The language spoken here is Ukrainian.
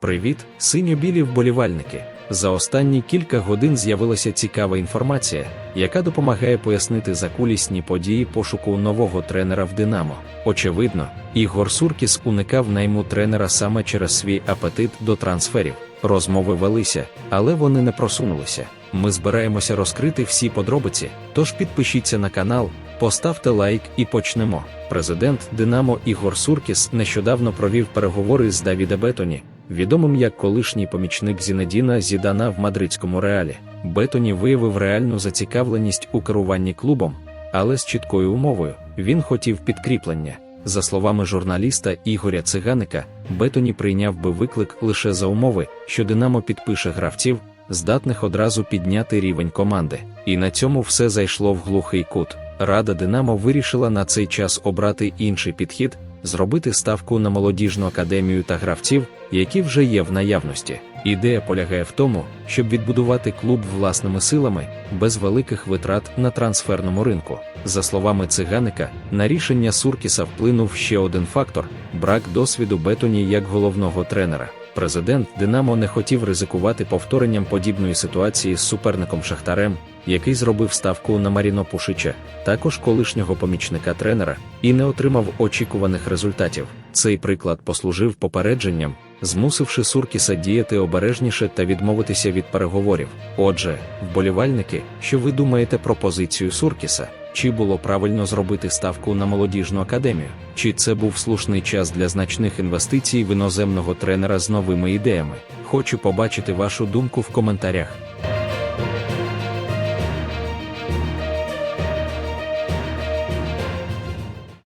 Привіт, синьо-білі вболівальники! За останні кілька годин з'явилася цікава інформація, яка допомагає пояснити закулісні події пошуку нового тренера в Динамо. Очевидно, Ігор Суркіс уникав найму тренера саме через свій апетит до трансферів. Розмови велися, але вони не просунулися. Ми збираємося розкрити всі подробиці, тож підпишіться на канал, поставте лайк і почнемо. Президент Динамо Ігор Суркіс нещодавно провів переговори з Давіде Бетоні, відомим як колишній помічник Зінедіна Зідана в мадридському реалі. Бетоні виявив реальну зацікавленість у керуванні клубом, але з чіткою умовою він хотів підкріплення. За словами журналіста Ігоря Циганика, Бетоні прийняв би виклик лише за умови, що Динамо підпише гравців, здатних одразу підняти рівень команди. І на цьому все зайшло в глухий кут. Рада Динамо вирішила на цей час обрати інший підхід, зробити ставку на молодіжну академію та гравців, які вже є в наявності. Ідея полягає в тому, щоб відбудувати клуб власними силами, без великих витрат на трансферному ринку. За словами циганика, на рішення Суркіса вплинув ще один фактор брак досвіду Бетоні як головного тренера. Президент Динамо не хотів ризикувати повторенням подібної ситуації з суперником Шахтарем, який зробив ставку на Маріно Пушича, також колишнього помічника тренера, і не отримав очікуваних результатів. Цей приклад послужив попередженням, змусивши Суркіса діяти обережніше та відмовитися від переговорів. Отже, вболівальники, що ви думаєте про позицію Суркіса? Чи було правильно зробити ставку на молодіжну академію? Чи це був слушний час для значних інвестицій в іноземного тренера з новими ідеями? Хочу побачити вашу думку в коментарях.